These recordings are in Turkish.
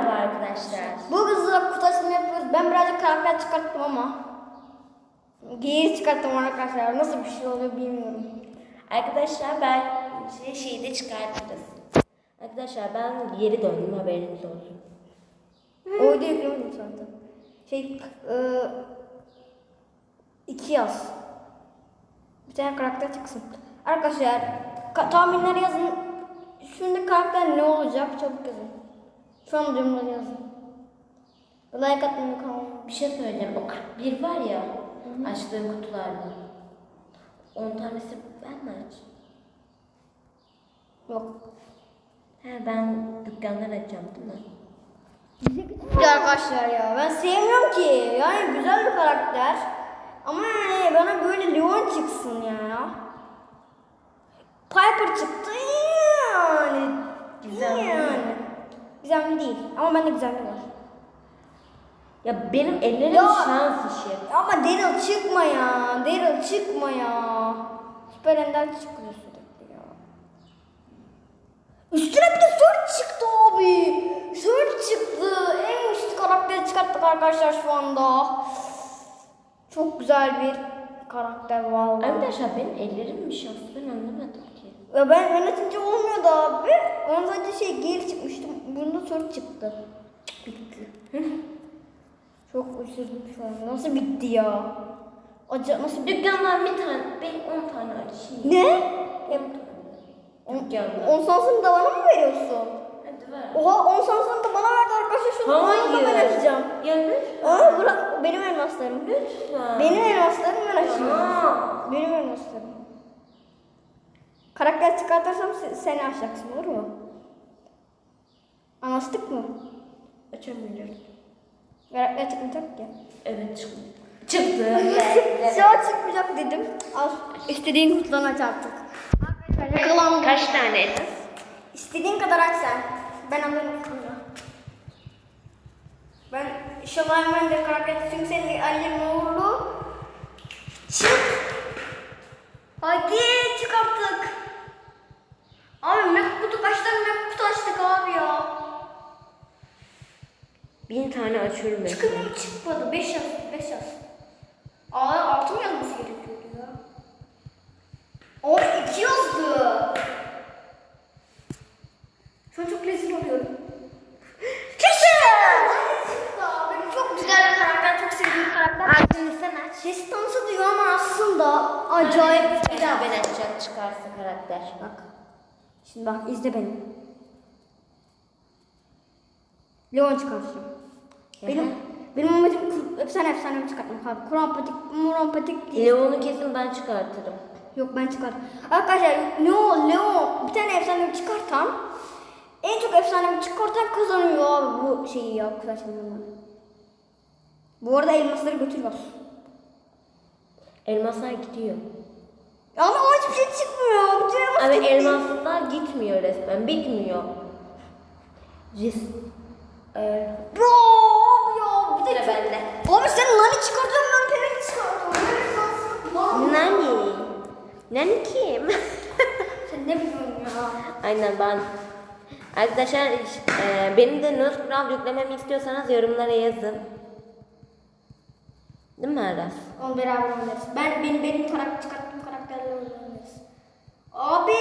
Merhaba arkadaşlar. Bu hızla kutu açılımı yapıyoruz. Ben birazcık karakter çıkarttım ama. Geri çıkarttım arkadaşlar. Nasıl bir şey oluyor bilmiyorum. Arkadaşlar ben şey, şeyi de çıkartırız. Arkadaşlar ben geri döndüm haberiniz olsun. Oyda yüklemedim zaten. Şey, e, iki yaz. Bir tane karakter çıksın. Arkadaşlar ka- tahminleri yazın. Şimdi karakter ne olacak çabuk yazın. An yorumları yazın. Like atmayı kanalıma. Bir şey söyleyeceğim. O 41 var ya açtığım kutularda. 10 tanesi ben mi aç? Yok. He ben dükkandan açacağım değil mi? Ya arkadaşlar ya ben sevmiyorum ki. Yani güzel bir karakter. Ama yani bana böyle Leon çıksın ya. Piper çıktı yani. Güzel mi değil ama bende güzel mi var. Ya benim ellerim Ya. şans işi. Ama Daryl çıkma ya. Daryl çıkma ya. Süper Ender çıkıyor sürekli ya. Üstüne bir de Sword çıktı abi. Sword çıktı. En güçlü karakteri çıkarttık arkadaşlar şu anda. Çok güzel bir karakter vallahi. Arkadaşlar benim ellerim mi şanslı ben anlamadım. Ya ben yönetince olmuyordu abi. Onun sadece şey geri çıkmıştım. Bunda Sword çıktı. Bitti. Çok üzüldüm şu an. Nasıl bitti ya? Acı nasıl bitti? Dükkandan bir tane, ben 10 tane açayım. Ne? Dükkandan. 10 sansını da bana mı veriyorsun? Hadi ver. Oha 10 sansını da bana verdi arkadaşlar. Şunu Hayır. da ben açacağım. Ya lütfen. Aa bırak benim elmaslarım. Lütfen. Benim elmaslarım ben. Aa. Benim elmaslarım. Karakter çıkartırsam se- seni açacaksın olur mu? Anlaştık mı? Açamıyorum. Karakter çıkmayacak ki. Evet çıktı. Çıktı. An çıkmayacak dedim. Al. İstediğin kutudan aç artık. Yakalandım. Kaç tane? İstediğin kadar aç sen. Ben anlarım sonra. Ben inşallah hemen de karakter çünkü senin ellerin uğurlu. Çık. Hadi çık artık. Abi map kutu kaç tane map kutu açtık abi ya. Bin tane açıyorum ben. Mu çıkmadı. 5 yaz. 5 yaz. Aa 6 mı yazması gerekiyordu ya? O 2 yazdı. Şu an çok rezil oluyorum. Restansı diyor ama aslında acayip. Bir daha ben açacağım çıkarsa karakter. Bak. Şimdi bak izle beni. Leon çıkartacağım. Benim benim amacım efsane efsane çıkartmak abi. Kur'an patik, Muran patik değil. Leon'u kesin ben çıkartırım. Yok ben çıkartırım. Arkadaşlar Leon, Leon bir tane efsane çıkartan en çok efsane çıkartan kazanıyor abi bu şeyi ya açılımını. Bu arada elmasları götürüyoruz. Elmaslar gidiyor. Ama ama hiçbir şey çıkmıyor. Bütün elmas Abi gitti. elmaslar gitmiyor resmen. Bitmiyor. Ris. Ee, Bro ya bir de Sıra bende. Abi sen nani çıkartıyorsun ben peri çıkartıyorum. Peri. Nani? Nani kim? Sen ne biliyorsun ya? Aynen ben. Arkadaşlar e, benim de Nuzcraft yüklememi istiyorsanız yorumlara yazın. Değil mi Aras? Onu beraber oynarız. Ben benim benim karakter çıkarttığım oynarız. Abi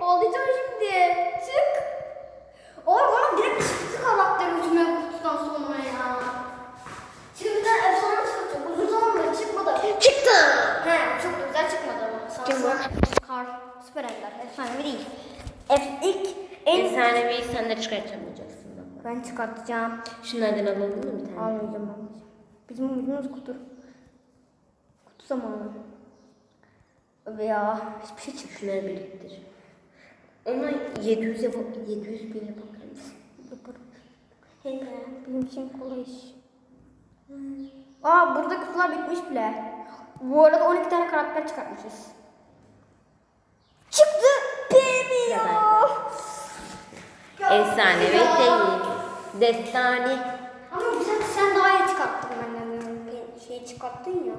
ağlayacağım şimdi. Çık. Abi bana direkt çıktı karakter üstüme kutudan sonra ya. Şimdi tane efsane çıkacak. Uzun zamandır çıkmadı. Çıktı. He çok da güzel çıkmadı ama. Kim bu? Kar. Süper Ender. Efsane değil. F ilk en... Efsanevi sen de çıkartamayacaksın. bak. Ben çıkartacağım. Şunlardan alalım mı bir tane? Almayacağım. Bizim ucumuz kutu. Kutu zamanı. Abi ya hiçbir şey biriktir. Ona 700 yap 700 bin yapabilir misin? Yaparım. Hey be, benim için kolay iş. Aa burada kutular bitmiş bile. Bu arada 12 tane karakter çıkartmışız. Çıktı ya. Ya, Efsanevi ya. değil. Destani. Ama sen, sen daha iyi çıkarttın benden. Şeyi çıkarttın ya.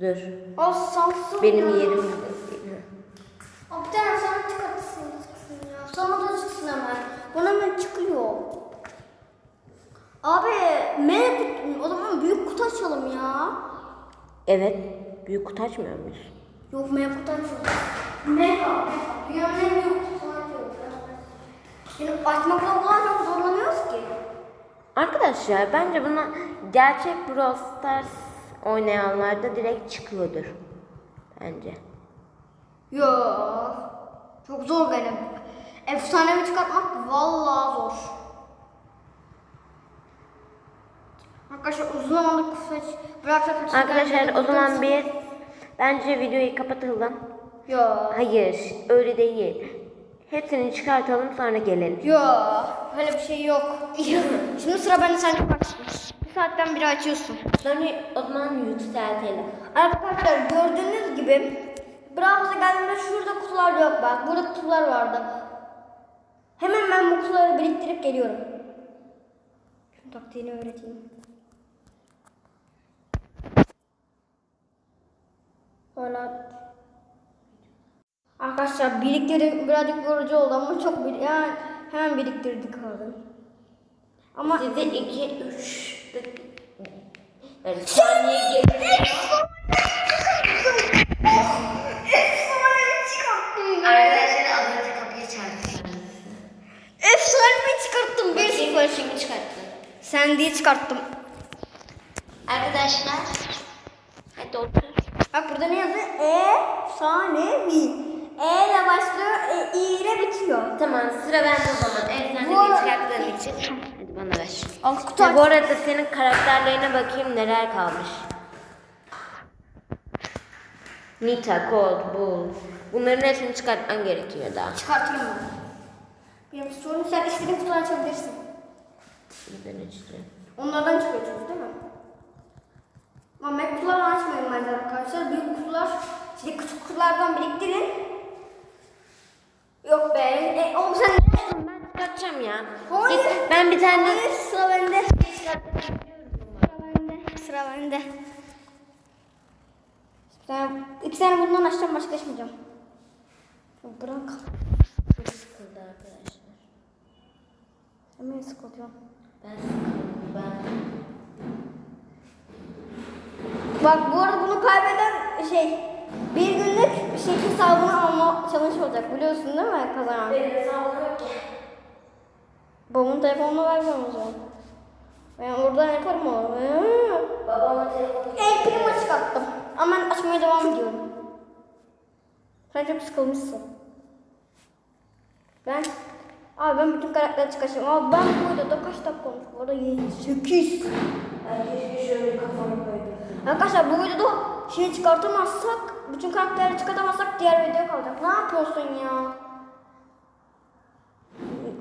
Dur. O Samsung. Benim yerim. Abdülhamir sana çıkartsın ya. Sana da çıksın hemen. Bana hemen çıkıyor. Abi M o zaman büyük kutu açalım ya. Evet. Büyük kutu açmıyor muyuz? Yok M kutu açıyoruz. M kutu. Dünyanın büyük kutu açıyoruz. Yani açmakla bu kadar zorlanıyoruz ki. Arkadaşlar bence buna gerçek Brawl Stars oynayanlarda direkt çıkıyordur. Bence. Yo. Çok zor benim. Efsanevi çıkartmak vallahi zor. Arkadaşlar uzun zamandır kısa bıraksak Arkadaşlar o zaman biz bence videoyu kapatalım. Yo. Hayır öyle değil. Hepsini çıkartalım sonra gelelim. Yo. Öyle bir şey yok. Şimdi sıra bende sen çıkartsın. Saatten biri açıyorsun. Sonra o zaman yükseltelim. Arkadaşlar gördüğünüz gibi Bravos'a geldiğimde şurada kutular yok bak. Burada kutular vardı. Hemen ben bu kutuları biriktirip geliyorum. Şu taktiğini öğreteyim. Hala Arkadaşlar biriktirdim birazcık yorucu oldu ama çok bir yani hemen biriktirdik abi. Ama Size 2 3 yani saniye geliyor. Arkadaşlar az önce kapıyı çarptı. Efsanevi çıkarttım 1-0. Şimdi çıkarttı. Sen diye çıkarttım. Arkadaşlar hadi otur. Bak burada ne yazıyor? Efsanevi. E ile başlıyor, e, i ile bitiyor. Tamam sıra bende o zaman. Arada- çıkarttığın için. Al kutu aç. bu arada senin karakterlerine bakayım neler kalmış. Nita, Cold, Bull. Bunların hepsini çıkartman gerekiyor daha. Çıkartırım ben. Benim sorun sen istediğin kutuları açabilirsin. Ben açacağım. Onlardan çıkıyor çünkü değil mi? Ama Mac kutuları açmayın bence arkadaşlar. Büyük kutular, işte küçük kutulardan biriktirin. Yok be. E, oğlum sen ne yaptın? Ben çıkartacağım ya. Hayır. Git, Ben bir tane... Hayır, sıra bende. Sıra bende. Sıra bende. İki tane bundan açacağım başka açmayacağım. Bırak. Çok sıkıldı arkadaşlar. Sen beni sıkıltıyorsun. Ben sıkıldım. Ben... Bak bu arada bunu kaybeden şey bir günlük şey hesabını alma challenge olacak biliyorsun değil mi kazanan? Benim hesabım yok ki. Babamın telefonunu vermiyorum o zaman. Ben oradan yaparım onu. Babamın telefonu... El primo çıkarttım. Ama ben açmaya devam ediyorum. Sen çok sıkılmışsın. Ben Abi ben bütün karakterleri çıkartacağım. Abi ben bu videoda kaç dakika olmuş? Bu arada 8. Ben keşke şöyle kafamı koydum. Arkadaşlar bu videoda şey çıkartamazsak, bütün karakterleri çıkartamazsak diğer video kalacak. Ne yapıyorsun ya?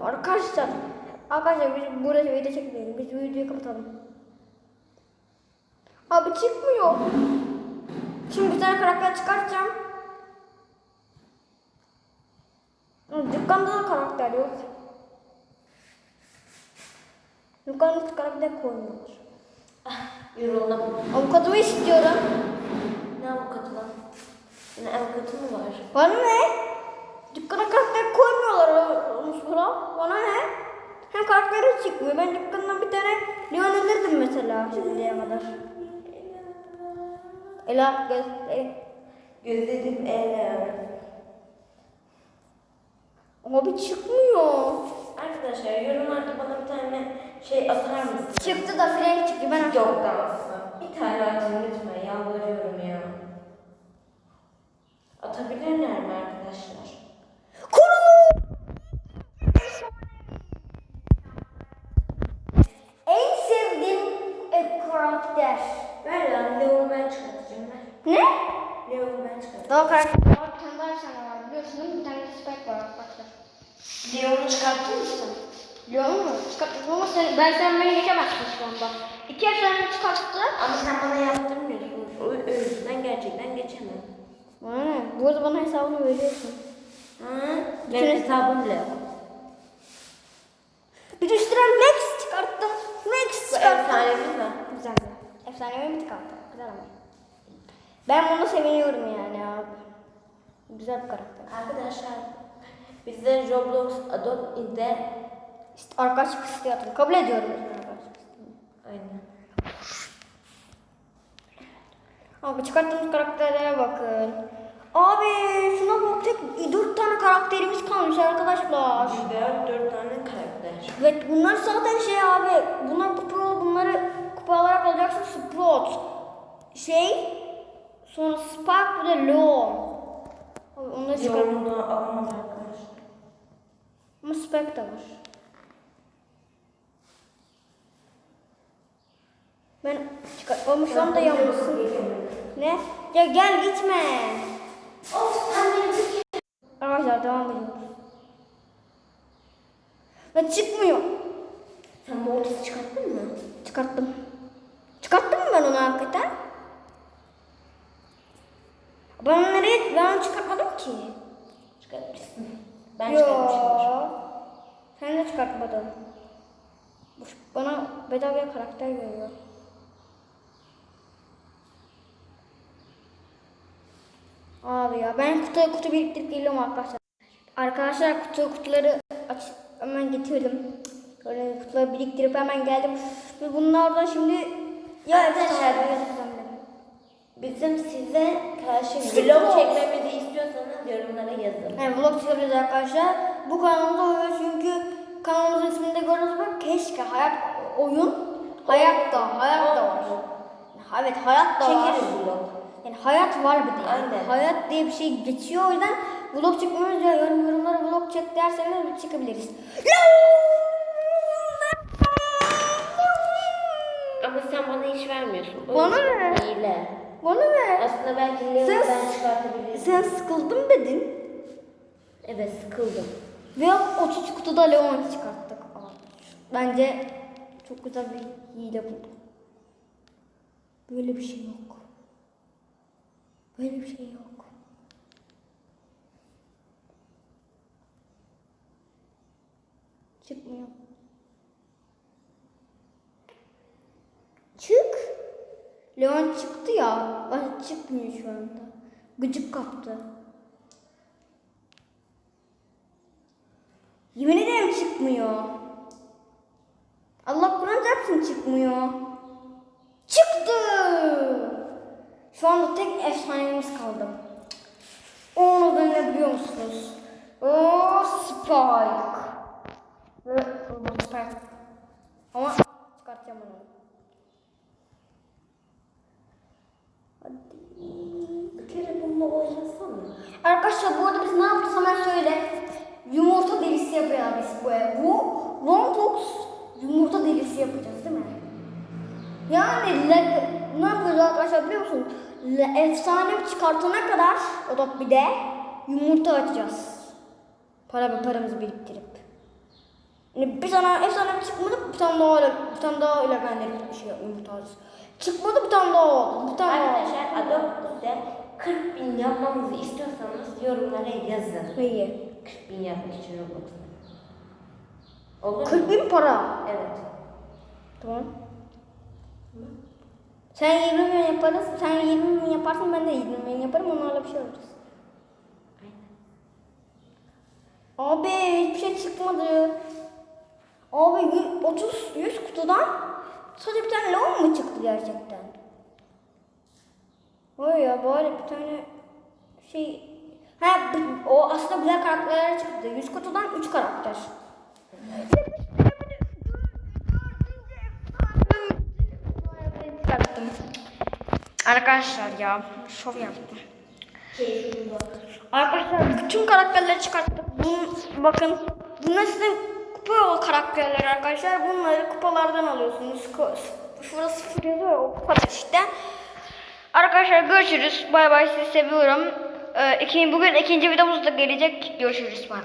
Arkadaşlar, arkadaşlar biz burada video çekmeyelim. Biz videoyu kapatalım. Abi çıkmıyor. Şimdi bir tane karakter çıkartacağım. Dükkanda da karakter yok. Dükkanda karakter koymuyorlar. Yoruldum. Avukatımı istiyorum. Ne avukatı lan? Senin avukatı mı var? Bana ne? Dükkana onu sonra. Bana ne? Hem karakteri çıkmıyor. Ben dükkandan bir tane Leon alırdım mesela şimdiye kadar. Ela göz. e, Gözledim ele. Abi çıkmıyor. Arkadaşlar yorumlarda bana bir tane şey atar mısın? Çıktı da Frank çıktı. Ben Yok da aslında. Bir tane atın lütfen yalvarıyorum ya. Atabilirler mi arkadaşlar? Kuru! En sevdiğim e, karakter. Ver lan Leon'u ben çıkartacağım ver. Ne? Leon'u ben çıkartacağım. Daha karakter var. Bir tane daha efsane var. Biliyorsun değil mi? Bir tane spike var arkadaşlar. Çıkartır mısın? Biliyor musun? Çıkarttım ama sen, ben sen beni geçemezsin şu anda. İki efsane çıkarttı. Ama sen bana yaptırmıyorsun. O yüzden gerçekten geçemem. Bana ne? Bu arada bana hesabını veriyorsun. Ha? Benim hesabım bile yok. Bir üstüne Max çıkarttım. Max Bu çıkarttım. efsanevi mi? Güzel. Efsane mi çıkarttım? Güzel ama. Ben bunu seviniyorum yani abi. Güzel bir karakter. Arkadaşlar bizde Roblox Adopt In'de İşte arkadaşlık istiyorum. Kabul ediyorum. ben arkadaşlık isteğini. Aynen. Abi çıkarttığımız karakterlere bakın. Abi şuna bak tek dört tane karakterimiz kalmış arkadaşlar. Güzel dört tane karakter. Evet bunlar zaten şey abi. Bunlar kupa bunları kupa olarak alacaksın. Sprout. Şey. Sonra Spark bir de Leon. Abi onları çıkar. Yorumunu alamam Spike de var. Ben çıkartmamışsam da yalnızsın. Ne? Ya gel gitme. Of sen beni bir Arkadaşlar devam ediyoruz. Ve çıkmıyor. Sen Mortis'i çıkarttın mı? Çıkarttım. Çıkarttım mı ben onu hakikaten? Ben nereye, ben onu çıkartmadım ki. Çıkartmışsın. Ben Yo. Sen de çıkartmadın. Bana bedava karakter veriyor. Abi ya ben kutu kutu biriktirip geliyorum arkadaşlar. Arkadaşlar kutu kutuları aç hemen getirdim. Böyle kutuları biriktirip hemen geldim. Ve bunlardan şimdi ya Arkadaşlar, efsane, biz- ya efsane. Bizim size karşı vlog çekmemizi istiyorsanız yorumlara yazın. Yani vlog çekebiliriz arkadaşlar. Bu kanalımızda oluyor çünkü kanalımızın isminde gördüğünüz gibi keşke hayat oyun hayat da hayat da var. Evet hayat da var. Çekeriz vlog. Yani hayat var bir de. Yani Aynen. Hayat diye bir şey geçiyor o yüzden vlog çekmiyoruz ya yorum yorumlara vlog çek derseniz biz çekebiliriz. Ama sen bana hiç vermiyorsun. Bana ne? Bana ne? Aslında belki Leon'dan çıkartabiliriz. Sen sıkıldım dedin. Evet sıkıldım. Ve 30 kutuda Leon çıkarttık. Bence çok güzel bir hile bu. Böyle bir şey yok. Böyle bir şey yok. Çıkmıyor. Çık. Leon çıktı ya. Ay, çıkmıyor şu anda. Gıcık kaptı. Yemin ederim çıkmıyor. Allah Kur'an çarpsın çıkmıyor. Çıktı. Şu anda tek efsanemiz kaldı. Onu da ne biliyor musunuz? O Spike. Ve bu Spike. Ama çıkartacağım onu. Hadi. Bir kere bununla oynasana. Arkadaşlar bu arada biz ne yapacağız hemen söyle. Yumurta delisi yapacağız biz bu Roblox yumurta delisi yapacağız değil mi? Yani le, ne yapıyoruz arkadaşlar biliyor musun? Le, efsane çıkartana kadar o da bir de yumurta açacağız. Para paramızı biriktirip. Yani bir tane efsane çıkmadı bir tane daha öyle bir tane daha öyle ben bir şey yumurta alacağız. Çıkmadı bir tane daha oldu. Bir tane daha. Arkadaşlar Adopte'de 40 bin yapmamızı istiyorsanız yorumlara yazın. Neyi? 40 bin yapmak için robotu. Olur mu? 40 bin para. Evet. Tamam. Sen 20 milyon yaparız. Sen 20 milyon yaparsın ben de 20 milyon yaparım. Onlarla bir şey alırız. Abi hiçbir şey çıkmadı. Abi yü- 30 100 kutudan sadece bir tane leon mu çıktı gerçekten? Vay ya bari bir tane şey Ha o aslında güzel karakterler çıktı. 100 kutudan 3 karakter. Arkadaşlar ya şov yaptım. Arkadaşlar bütün karakterleri çıkarttık. Bunun, bakın bunlar sizin kupa karakterler arkadaşlar. Bunları kupalardan alıyorsunuz. Şurası sıfır o kupalar işte. Arkadaşlar görüşürüz. Bay bay sizi seviyorum. Ee, iki, bugün ikinci videomuz da gelecek. Görüşürüz. Bay bay.